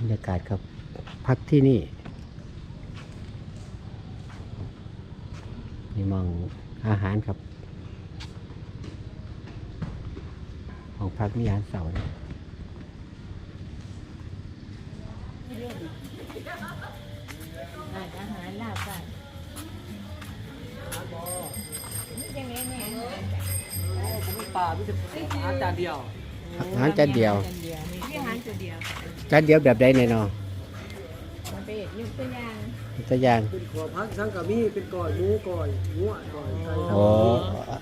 บรรยากาศครับ พักที่นี่นี่มองอาหารครับของพักมีอาหารเสาร์นะอาหารลาบกันยังไงแม่ปลาพี่จะหาจานเดียว อาหารจานเดียวที่อาหารตัวเดียวจานเดียวแบบใดเนี่ยเนาะมันเป็นยกตัวอย่างตัวอย่างเป็นขอพักสังกะมีเป็นก่อยหมูก่อยหัวก่อยไก่โอ้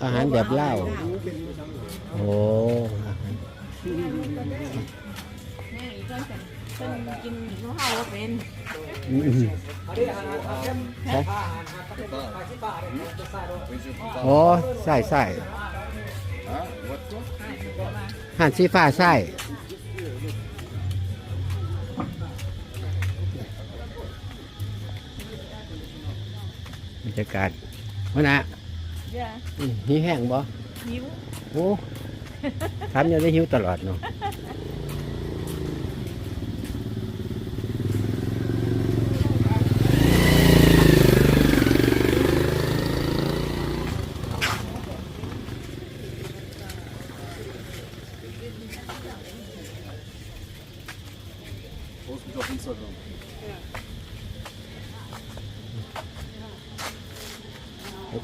อาหารแบบเล่าวหมูเป็นสังโอ้อาหารแม่อีกคนเป็นเป็นกินข้าวเฮาเป็นอืมอันนี้อาหารครับอาหารครับเป็นปลาที่ปลาเนี่ยจะใส่ด้วยโอ้ใส่ใส่ หันสีฟ้าใส่บรรยากาศวันน่ะเดี๋ยวอืมหิวแห้งบ่หิวโอ้ทำยังได้หิวตลอดเนาะ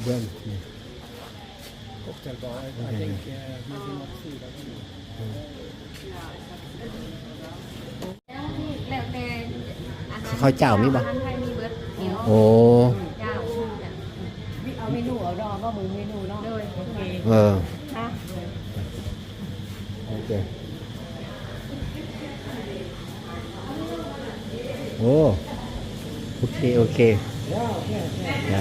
เบิ้งนี่ แล้วแต่อาหาร ข้าวเจ้ามีบ่อาหารไทยมีเบิดเดียวโอ้เจ้าเอาเมนูเอาดอกก็มือเมนูเนาะเลยโอเคเออค่ะโอเคโอ้โอเคโอเคจ้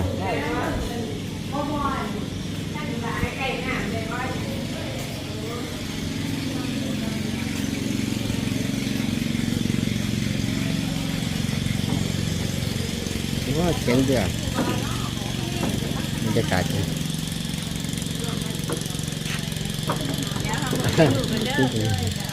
ว่าเจ๋งเดีอะบรรยากาศดีขอ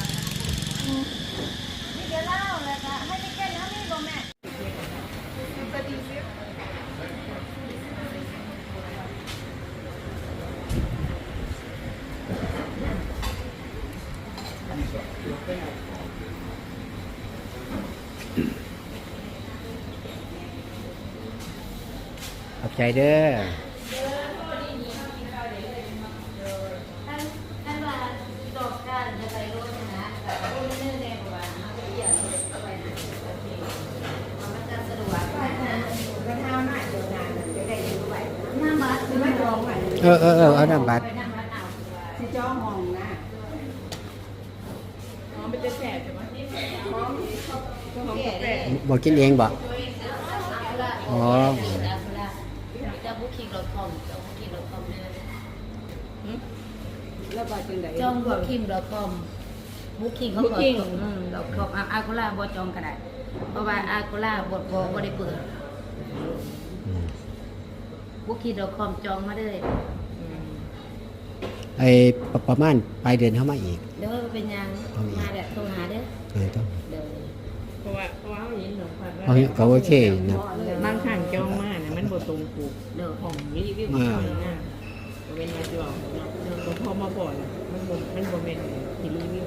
ใจเด้อเออเออเออเอาน้ำบัตรสิจ้องห้องนะอ๋อมันจะแสบใช่ไหมห้องห้องแฟบอกกินเองบอกอ๋อ อมจะบุคิงรถคอมเลยแล้วไปจังไดจองบุคิงรถคอมบุคิงเขาเปิดตรงรถคอมอาโคล่าบ่จองก็ได้เพราะว่าอาโคล่าบ่บ่บ่ได้เปิดอืมบุคิงรถคอมจองมาเลยไอ้ปประมาณปลายเดือนเข้ามาอีกเด้อเป็นยังมาเด้อโทรหาเด้อเออต้องเด้อเพราะว่าเพราะว่าเขาเห็นหนูพัดว่าเอาเขาโอเคนะ ตรงปลูกเด้อของรีวิวอ่าเขาเนี่ยเป็นมาจองเราพอมาบ่อยมันบ่มันบ่เป็นที่รีวิว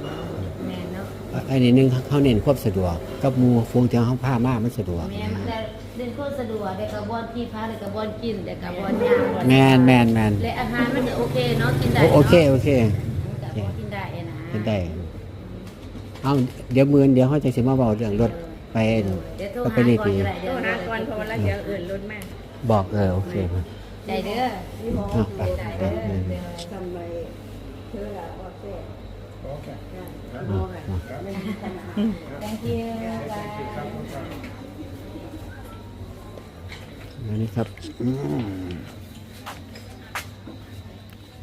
แม่นเนาะไอ้นี่หนึงเขาเน้นควบสะดวกกับมูฟูงที่เขาผ้ามามันสะดวกแม่แต่เดินคตรสะดวกได้กระบอนที่พักได้กระบอนกินได้กระบอนยางแมนแมนแมนและอาหารมันก็โอเคเนาะกินได้โอเคโอเคกินได้นะเป็นได้เอาเดี๋ยวมือเดี๋ยวเขาจะสิมาบอกเรื่องรถไปเดี๋ยวโทรก็หาไปรีก่อนดีก็ได้โทเดี๋รยวหาก่อนเพราะว่าเราจะเอื่นรถมาก บอกเออโอเคครับได้เด้อเอาไปได้ไปเด้อเออทำไมเธอละออเซ่ thank you bye อันนี้ครับ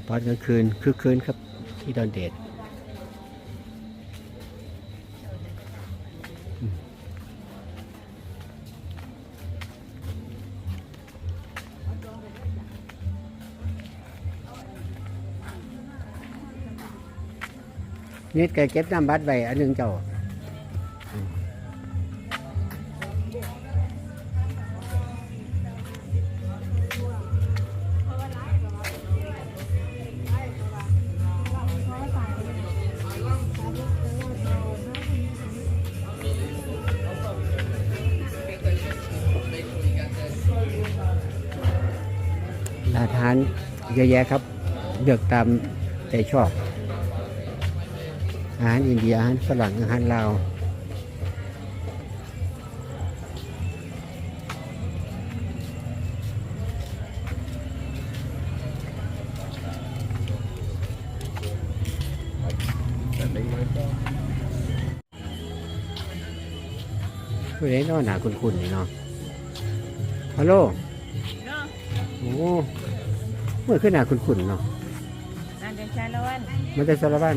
ตอนกลางคืนคือคืนครับที่ดอนเดด นิดก็เก็บน้ำบัดไว้อันหนึ่งเจ้าอาหารเยอะแยะครับ เลือกตามใจชอบ อาหารอินเดียอาหารฝรั่งอาหารลาวผู้ใดนอนหนาคุณคุณนี่เนาะฮัลโหลโอ้เมื่อขึ้นหนาคุณคุณเนาะอันเดนชาละวันมันจะสารวัน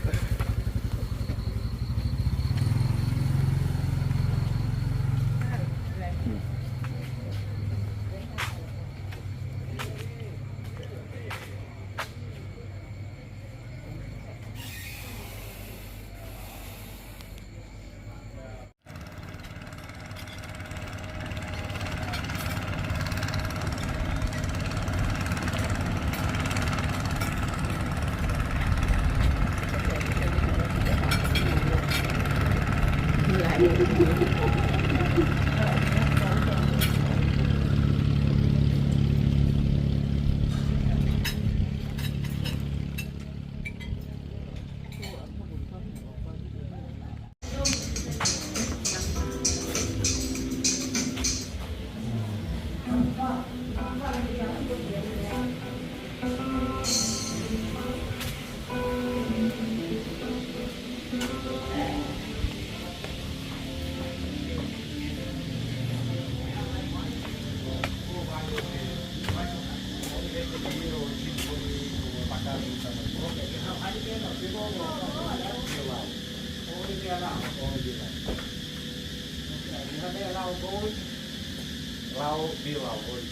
below, below.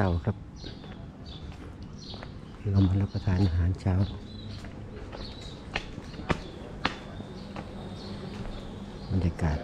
ช้าครับ เรามารับประทานอาหารเช้าบรรยากาศ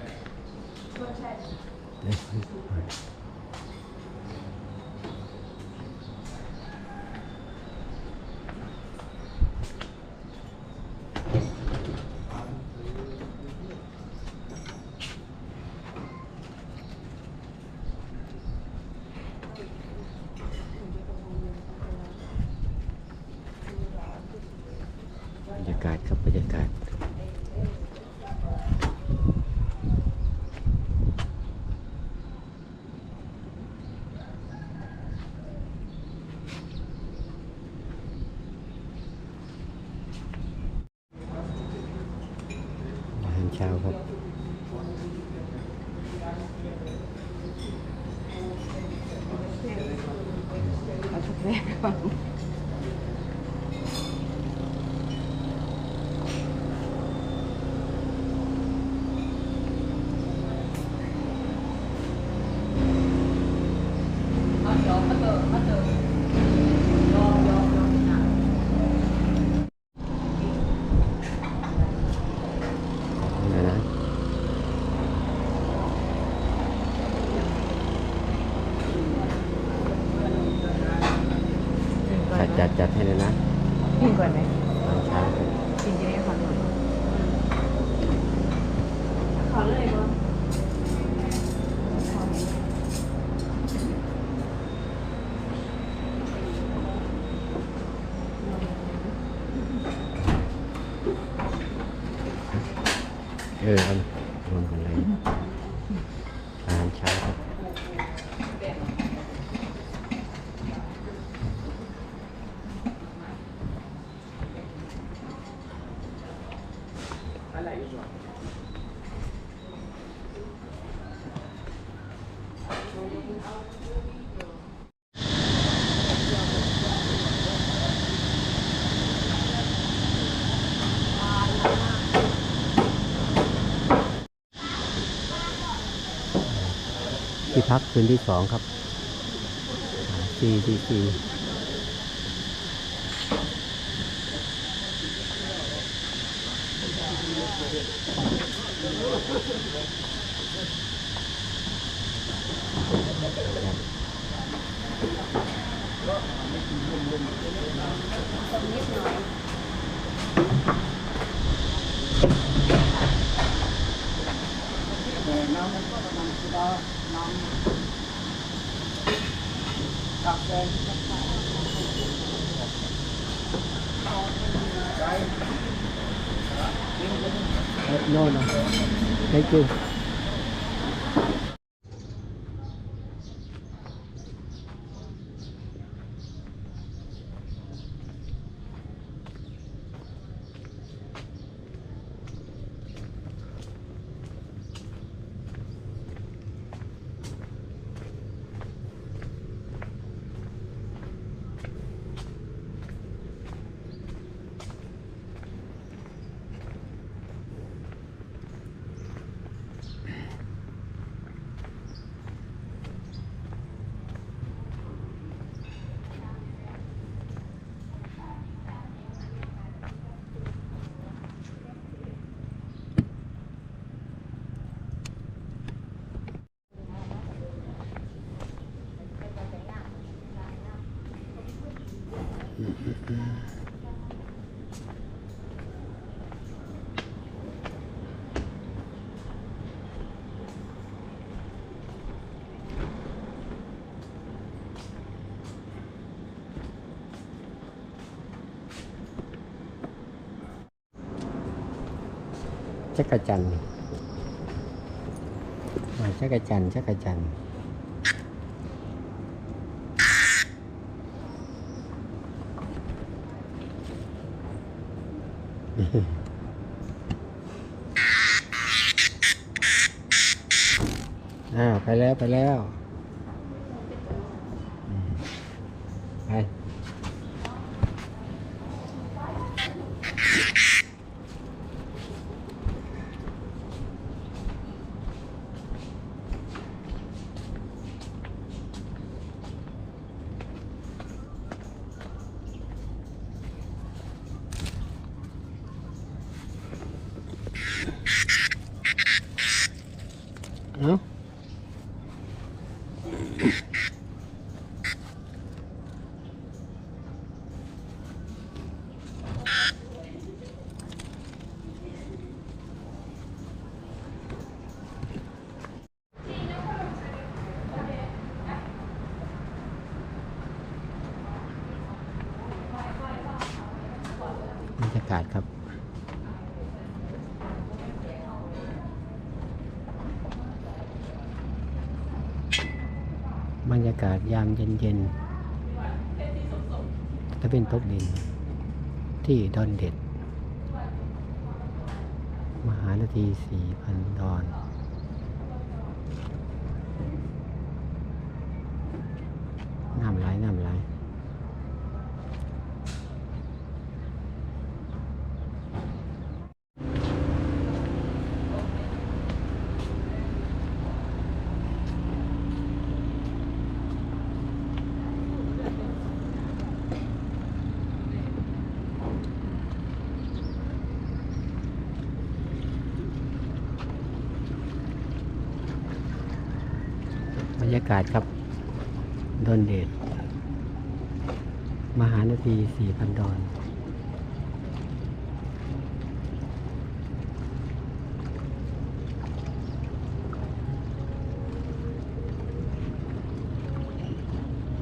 เช้าครับ เอาชุดแรกก่อน เอาจอกมาเติมมาเติมยอมยอมยอมนะ นะนะ จัดให้เลยนะยิ่งกว่าไหม อาหารเช้าครับ กินเยอะๆก่อนหน่อยขอเลยบ่ เออเอารวมกันเลยอาหารเช้าครับ ที่ พักคืนที่สองครับซีดีซีโน่น นะ thank you ชักกระจันมาชักกระจันชักกระจันอ้าว ไปแล้ว ไปแล้วอืมไป เอ้าากาศครับ บรรยากาศยามเย็นๆตะเป็นตกดิน ที่ดอนเด็ด มหานาทีสี่พันดอนำไหลน้ำไหลบรร ยากาศครับดอนเดชมหานาทีสี่พันดอน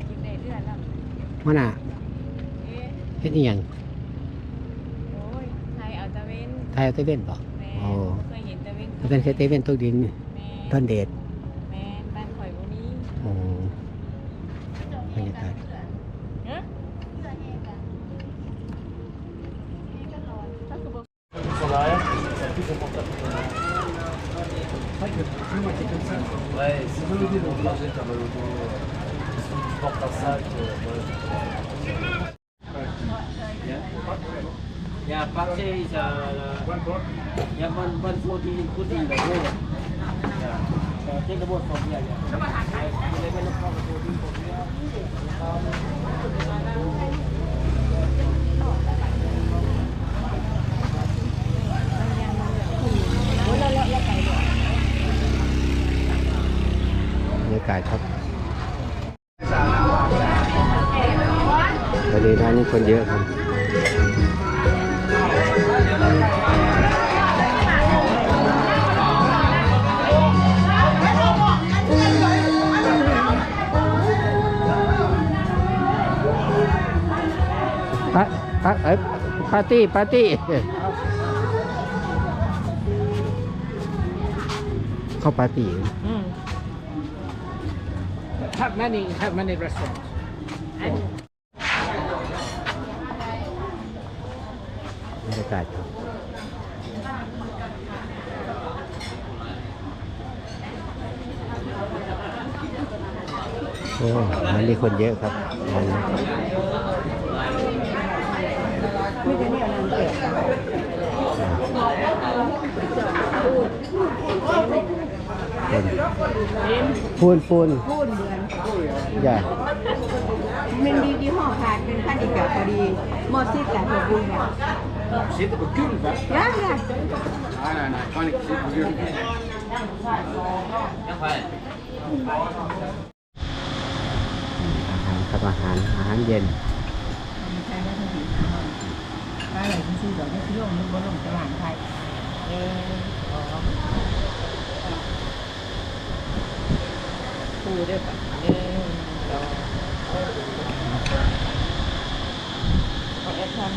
กินได้เรื่อยแล้วมาน่ะเอ๊ะเฮ็ดอีหยังโอ้ยไทยเอาตะเวนไทยเอาเตเว่นบ่แม่โอ้เคยเห็นตะเวนมันเป็นเฮ็ดเตเว่นตกดินแม่ดอนเดช Ouais, c'est une bonne idée de un mal. Si un sac. Yeah, is a uh, yeah, one one forty including the road. Yeah, take the from here. Yeah. ร์ตี้ปาร์ตี้เข้าปาร์ตี้อืม Have many have many restaurants. บรรยากาศครับโอ้ร้านนี้คนเยอะครับ ร้านนี้ปูนปูนพูดเดือนอย่ามันดียี่ห้อขาดเป็นพันอีกแบบพอดีหมดสิทธิ์แต่ตัวบุญเนี่ย Zit op een kuur, hè? ยังไง Nee, nee, nee, kan ik. Zit op een kuur. อาหารครับอาหารอาหารเย็น มาไหนซื้อดอกไม่ซื้อลงมันบนลงตลาดไทยเออคู่ด้วยปะเออดอกเออแอปทำ